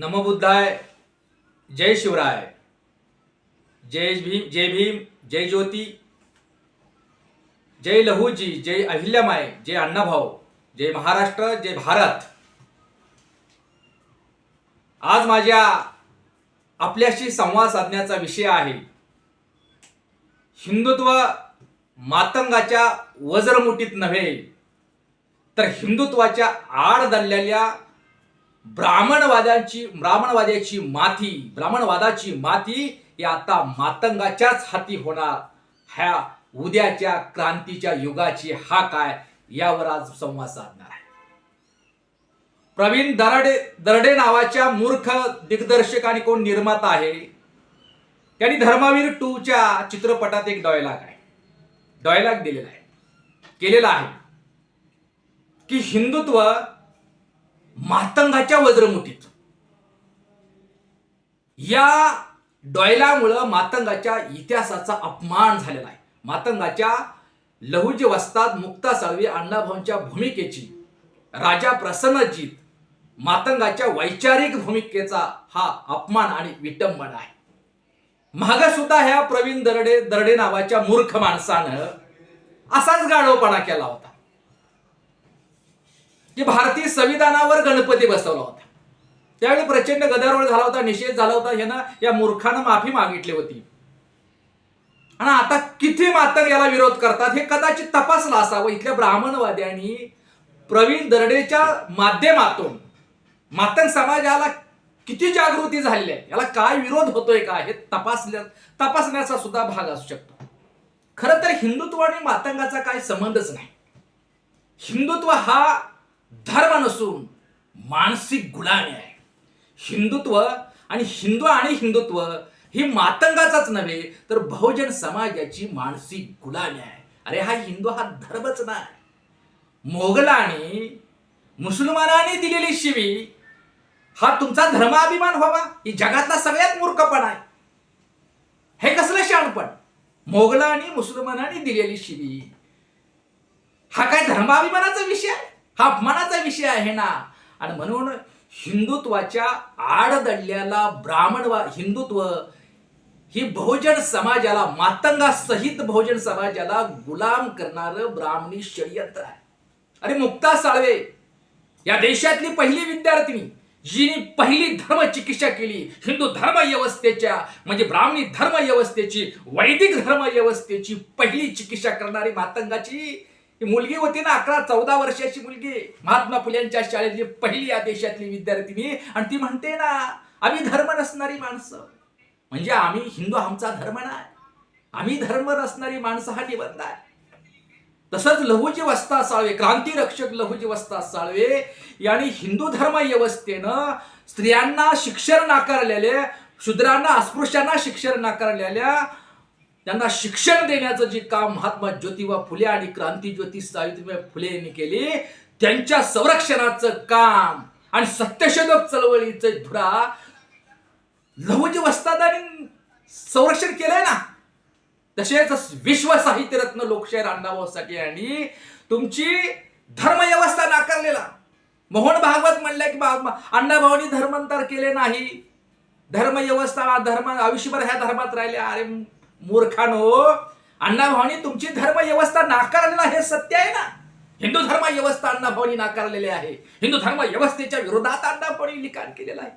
नमोबुद्धाय जय शिवराय। जय भीम जय भीम जय ज्योती। जय लहूजी जय अहिल्यामाय जय अण्णाभाऊ जय महाराष्ट्र जय भारत। आज माझ्या आपल्याशी संवाद साधण्याचा विषय आहे हिंदुत्व मातंगाच्या वज्रमुठीत नव्हे तर हिंदुत्वाच्या आड दडलेल्या ब्राह्मणवाद्यांची ब्राह्मणवाद्याची माथी ब्राह्मणवादाची माथी ही आता मातंगाच्याच हाती होणार. ह्या उद्याच्या क्रांतीच्या युगाची हा काय यावर आज संवाद साधणार आहे. प्रवीण दराडे दरडे नावाच्या मूर्ख दिग्दर्शक आणि कोण निर्माता आहे? त्यांनी धर्मावीर टूच्या चित्रपटात एक डॉयलॉग आहे. डॉयलॉग दिलेला आहे. केलेला आहे. की हिंदुत्व मातंगाच्या वज्रमुठीत. या डॉयलामुळं मातंगाच्या इतिहासाचा अपमान झालेला आहे. मातंगाच्या लहुजी वस्ताद मुक्ता साळवी अण्णाभाऊंच्या भूमिकेची राजा प्रसन्नजीत मातंगाच्या वैचारिक भूमिकेचा हा अपमान आणि विटंबना आहे. माग सुद्धा ह्या प्रवीण दरडे दरडे नावाच्या मूर्ख माणसानं असाच गाढवपणा केला होता. की भारतीय संविधानावर गणपती बसवला होता. त्यावेळी प्रचंड गदारोळ झाला होता निषेध झाला होता. ह्यानं या मूर्खानं माफी मागितली होती. आणि आता किती मातंग याला विरोध करतात हे कदाचित तपासला असावं. इथल्या ब्राह्मणवाद्यांनी प्रवीण दरडेच्या माध्यमातून मातंग समाजाला किती जागृती झालेली आहे? याला काय विरोध होतोय का? हे तपासल्या तपासण्याचा सुद्धा भाग असू शकतो. खरं तर हिंदुत्व आणि मातंगाचा काय संबंधच नाही. हिंदुत्व हा धर्म नसून मानसिक गुलामी आहे. हिंदुत्व आणि हिंदू आणि हिंदुत्व ही मातंगाचाच नव्हे तर बहुजन समाजाची मानसिक गुलामी आहे. अरे हा हिंदू हा धर्मच नाही. मोगलांनी मुसलमानांनी दिलेली शिवी हा तुमचा धर्माभिमान व्हावा. ही जगातला सगळ्यात मूर्खपण आहे. हे कसलं शाणपण मोगलांनी मुसलमानांनी दिलेली शिवी. हा काय धर्माभिमानाचा विषय आहे? हा अपमानाचा विषय आहे ना. आणि म्हणून हिंदुत्वाच्या आडदडल्याला ब्राह्मण ब्राह्मणवा हिंदुत्व ही बहुजन समाजाला मातंगा सहित बहुजन समाजाला गुलाम करणारं ब्राह्मणी षडयंत्र आहे. अरे मुक्ता साळवे या देशातली पहिली विद्यार्थिनी जिने पहिली धर्म चिकित्सा केली हिंदू धर्म व्यवस्थेच्या म्हणजे ब्राह्मणी धर्म व्यवस्थेची वैदिक धर्म व्यवस्थेची पहिली चिकित्सा करणारी मातंगाची ही मुलगी होती ना अकरा चौदा वर्षाची मुलगी. महात्मा फुल्यांच्या शाळेतली पहिली या देशातली विद्यार्थिनी आणि ती म्हणते ना आम्ही धर्म नसणारी माणसं. म्हणजे आम्ही हिंदू आमचा धर्म नाही. आम्ही धर्म नसणारी माणसं हा निबंध आहे. तसंच लहुजी वस्ता साळवे क्रांतीरक्षक लहुजी वस्ता साळवे यांनी हिंदू धर्म व्यवस्थेनं स्त्रियांना शिक्षण नाकारलेले शूद्रांना अस्पृश्यांना शिक्षण नाकारलेल्या त्यांना शिक्षण देण्याचं जे काम महात्मा ज्योतिबा फुले आणि क्रांती ज्योती सावित्रीबाई फुले यांनी केले त्यांच्या संरक्षणाचं काम आणि सत्यशोधक चळवळीचं धुरा लहुजी वस्तादानी संरक्षण केलंय ना. तसेच विश्व साहित्य रत्न लोकशाहीर अण्णाभाऊ साठे यांनी तुमची धर्मव्यवस्था नाकारलेला. मोहन भागवत म्हणले की बा- अण्णाभाऊनी धर्मांतर केले नाही. धर्मव्यवस्था धर्म आयुष्यभर ह्या धर्मात राहिले. अरे मूर्खानो अण्णाभाऊनी तुमची धर्मव्यवस्था नाकारलेला हे सत्य आहे ना? हिंदू धर्म व्यवस्था अण्णाभाऊनी नाकारलेले आहे. हिंदू धर्म व्यवस्थेच्या विरोधात अण्णाभाऊनी लिखाण केलेलं आहे.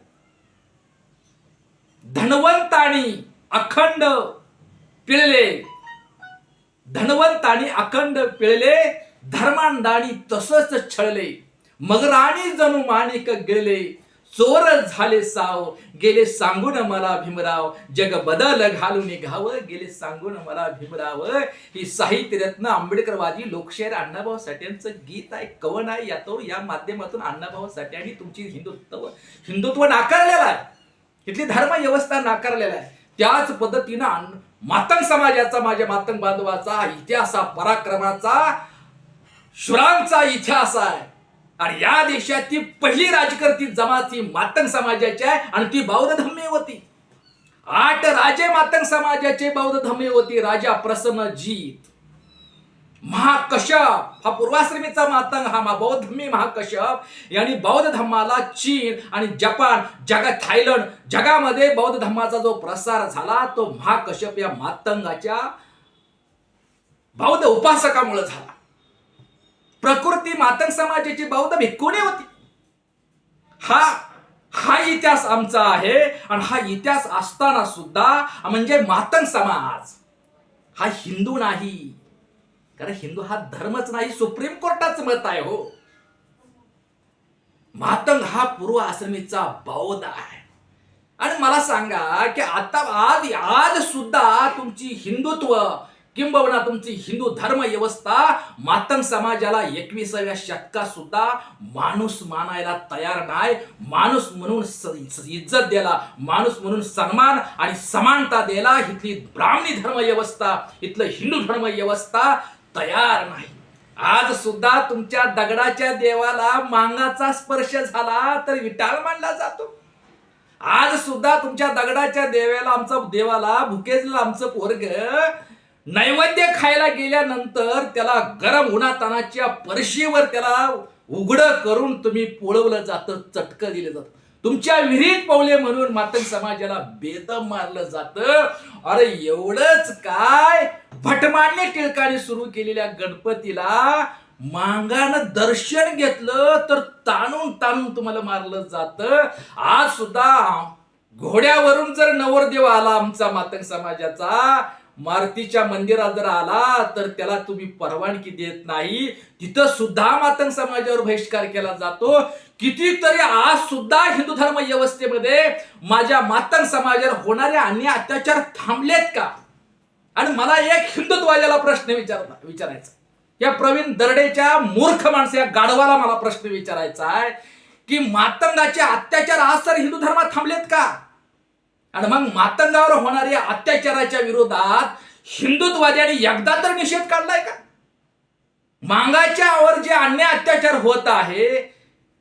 धनवंतानी अखंड पिळले. धनवंतानी अखंड पिळले धर्मांडाणी तसंच छळले. मगराणी जणू माणिक गेले. चोर झाले साव गेले सांगून मला भीमराव. जग बदल घालून घाव गेले सांगून मला भीमराव. ही साहित्य रत्न आंबेडकरवादी लोकशाहीर अण्णाभाऊ साठ्यांचं गीत आहे कवन आहे यातो या माध्यमातून अण्णाभाऊ साठ्यांनी तुमची हिंदुत्व हिंदुत्व नाकारलेलं आहे. इथली धर्म व्यवस्था नाकारलेला आहे. त्याच पद्धतीनं मातंग समाजाचा माझ्या मातंग बांधवाचा इतिहास हा पराक्रमाचा शुरांचा इतिहास आहे. आणि या देशातली पहिली राजकर्ती जमात ही मातंग समाजाची आहे आणि ती बौद्ध धम्मे होती. आठ राजे मातंग समाजाचे बौद्ध धम्मे होती. राजा प्रसन्न जीत महाकश्यप. हा पूर्वाश्रमीचा मातंग हा मा- बौद्धमी महाकश्यप. यांनी बौद्ध धम्माला चीन आणि जपान जगा थायलंड जगामध्ये बौद्ध धम्माचा जो प्रसार झाला तो महाकश्यप या मातंगाच्या बौद्ध उपासकामुळे झाला. प्रकृती मातंग समाजाची बौद्ध भिक्कुणी होती? हा हा इतिहास आमचा आहे आणि हा इतिहास असताना सुद्धा म्हणजे मातंग समाज. हा हिंदू नाही. कारण हिंदू हा धर्मच नाही सुप्रीम कोर्टाचं मत आहे हो. मातंग हा पूर्व आश्रमीचा बौद्ध आहे. आणि मला सांगा की आता आज आज सुद्धा तुमची हिंदुत्व किंबहुना तुमची हिंदू धर्म व्यवस्था मातंग समाजाला एकविसाव्या शतकात सुद्धा माणूस मानायला तयार नाही. माणूस म्हणून इज्जत द्यायला माणूस म्हणून सन्मान आणि समानता द्यायला इथली ब्राह्मणी धर्म व्यवस्था इथलं हिंदू धर्म व्यवस्था तयार नाही. आज सुद्धा तुमच्या दगडाच्या देवाला मांगाचा स्पर्श झाला तर विटाळ मानला जातो. आज सुद्धा तुमच्या दगडाच्या देवाला आमचा देवाला भुकेजला आमचं पोरग नैवेद्य खायला गेल्यानंतर त्याला गरम उन्हातानाच्या परशीवर त्याला उघड करून तुम्ही पोळवलं जातं चटकं दिलं जातं. तुमच्या विहिरीत पावले म्हणून मातंग समाजाला बेदम मारलं जातं. अरे एवढंच काय? भटमान्य टिळकाने सुरू केलेल्या गणपतीला मांगानं दर्शन घेतलं तर ताणून ताणून तुम्हाला मारलं जातं. आज सुद्धा घोड्यावरून जर नवरदेव आला आमचा मातंग समाजाचा मारुतीच्या मंदिरात जर आला तर त्याला तुम्ही परवानगी देत नाही. तिथं सुद्धा मातंग समाजावर बहिष्कार केला जातो. कितीतरी आज सुद्धा हिंदू धर्म व्यवस्थेमध्ये माझ्या मातंग समाजावर होणारे अन्य अत्याचार थांबलेत का? आणि मला एक हिंदुत्वाजाला प्रश्न विचार विचारायचा या प्रवीण दरडेच्या मूर्ख माणसा या गाढवाला मला प्रश्न विचारायचा आहे की मातंगाचे अत्याचार आज तर हिंदू धर्मात थांबलेत का? आणि मग मातंगावर होणाऱ्या अत्याचाराच्या विरोधात हिंदुत्वाद्यांनी एकदा तर निषेध काढलाय का? मांगाच्यावर जे अन्याय अत्याचार होत आहे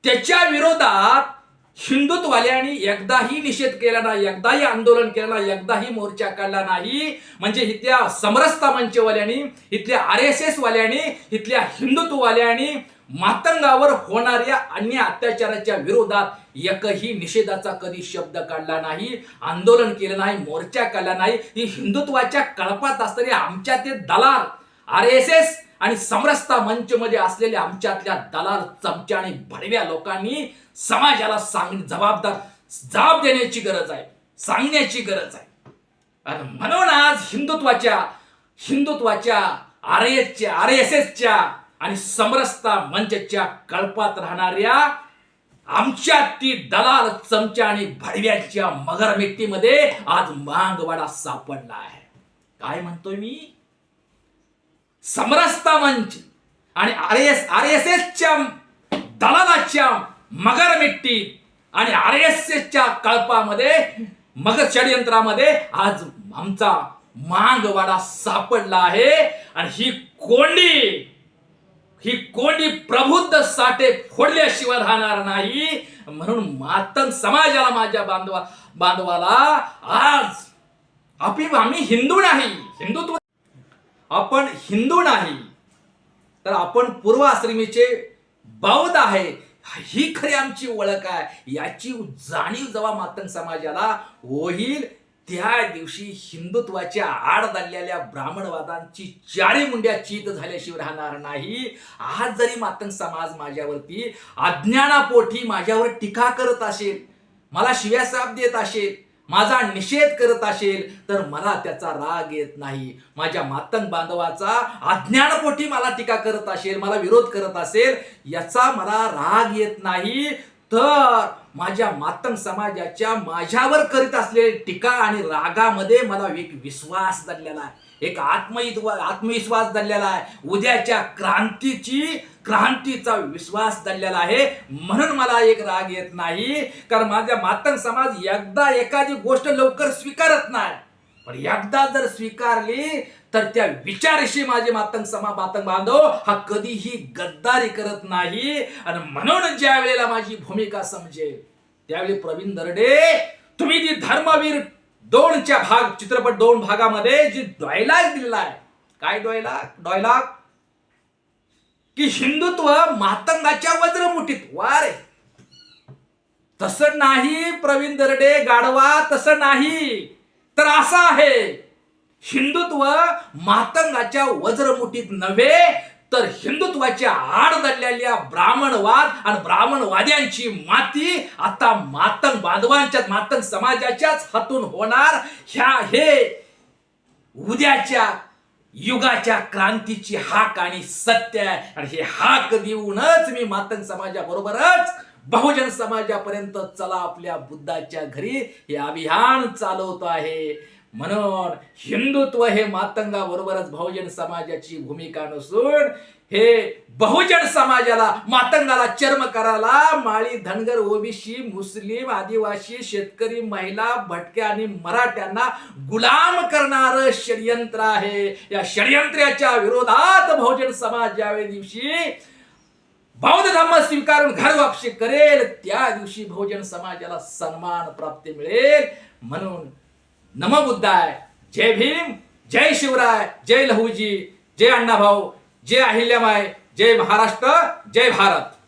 त्याच्या विरोधात हिंदुत्ववाल्यांनी एकदाही निषेध केला नाही एकदाही आंदोलन केलं नाही एकदाही मोर्चा काढला नाही. म्हणजे इथल्या समरसता मंचवाल्यांनी इथल्या आर एस एस वाल्यांनी इथल्या हिंदुत्ववाल्यांनी मातंगावर होणाऱ्या अन्य अत्याचाराच्या विरोधात एकही निषेधाचा कधी शब्द काढला नाही आंदोलन केलं नाही मोर्चा काढला नाही. ही हिंदुत्वाच्या कळपात असणारे आमच्या ते दलाल आर एस एस आणि समरसता मंच मध्ये असलेल्या आमच्यातल्या दलाल चमच्या आणि भडव्या लोकांनी समाजाला सांग जबाबदार जबाब देण्याची गरज आहे सांगण्याची गरज आहे. आणि म्हणून आज हिंदुत्वाच्या हिंदुत्वाच्या आर एसच्या आर एस एसच्या आणि समरसता मंचच्या कळपात राहणाऱ्या आमच्या ती दलाल चमच्या आणि भडव्याच्या मगरमिट्टीमध्ये आज मांगवाडा सापडला आहे. काय म्हणतोय मी? समरसता मंच आणि आर एस आर एस एसच्या दलालाच्या मगरमिट्टी आणि आर एस एसच्या कळपामध्ये मगर षडयंत्रामध्ये आज आमचा मांगवाडा सापडला आहे. आणि ही कोंडी ही कोणी प्रबुद्ध साठे फोडल्याशिवाय राहणार नाही. म्हणून मातन समाजाला माझ्या बांधवा बांधवाला आज आपली आम्ही हिंदू नाही. हिंदुत्व आपण हिंदू नाही. तर आपण पूर्वाश्रमीचे बौद्ध आहे. ही खरी आमची ओळख आहे. याची जाणीव जेव्हा मातंग समाजाला होईल त्या दिवशी हिंदुत्वाच्या आड झालेल्या ब्राह्मणवादांची चारी मुंड्या चित झाल्याशिवाय राहणार नाही. आज जरी मातंग समाज माझ्यावरती अज्ञानापोटी माझ्यावर टीका करत असेल मला शिव्यासाप देत असेल माझा निषेध करत असेल तर मला त्याचा राग येत नाही. माझ्या मातंग बांधवाचा अज्ञानपोटी मला टीका करत असेल मला विरोध करत असेल याचा मला राग येत नाही. तर माझ्या मातंग समाजाच्या माझ्यावर करीत असलेली टीका आणि रागामध्ये मला एक विश्वास दडलेला आहे. एक आत्मविश्वास आत्मविश्वास दडलेला आहे. उद्याच्या क्रांतीची क्रांतीचा विश्वास दडलेला आहे. म्हणून मला एक राग येत नाही. कारण माझ्या मातंग समाज एकदा एखादी गोष्ट लवकर स्वीकारत नाही. पण एकदा जर स्वीकारली तर त्या विचाराशी माझे मातंग समा मातंग बांधव हा कधीही गद्दारी करत नाही. आणि म्हणून ज्या वेळेला माझी भूमिका समजेल त्यावेळी प्रवीण दरडे तुम्ही जी धर्मवीर दोनच्या भाग चित्रपट दोन भागामध्ये जी डॉयलॉग दिलेला आहे काय डॉयलॉग डॉयलॉग की हिंदुत्व मातंगाच्या वज्रमुठीत. वारे. तसं नाही प्रवीण दरडे गाढवा तसं नाही. तर असं आहे हिंदुत्व मातंगाच्या वज्रमुठीत नव्हे तर हिंदुत्वाच्या आड दडलेल्या ब्राह्मणवाद आणि ब्राह्मणवाद्यांची माती आता मातंग बांधवांच्या मातंग समाजाच्याच हातून होणार. ह्या हे उद्याच्या युगाच्या क्रांतीची हाक आणि सत्य आहे. आणि हे हाक देऊनच मी मातंग समाजाबरोबरच बहुजन समाजापर्यंत चला आपल्या बुद्धाच्या घरी. हे अभियान चालवतो आहे. म्हणून हिंदुत्व हे मातंगाबरोबरच बहुजन समाजाची भूमिका नसून हे बहुजन समाजाला मातंगाला चर्म करायला माळी धनगर ओबीसी मुस्लिम आदिवासी शेतकरी महिला भटक्या आणि मराठ्यांना गुलाम करणार षडयंत्र आहे. या षडयंत्राच्या विरोधात बहुजन समाज ज्यावेळी दिवशी बौद्ध धर्म स्वीकारून घर वापशी करेल त्या दिवशी बहुजन समाजाला सन्मान प्राप्ती मिळेल. म्हणून नमबुद्धाय जय भीम जय शिवराय जय लहूजी जय अण्णाभाऊ जय अहिल्यामाय जय महाराष्ट्र जय भारत.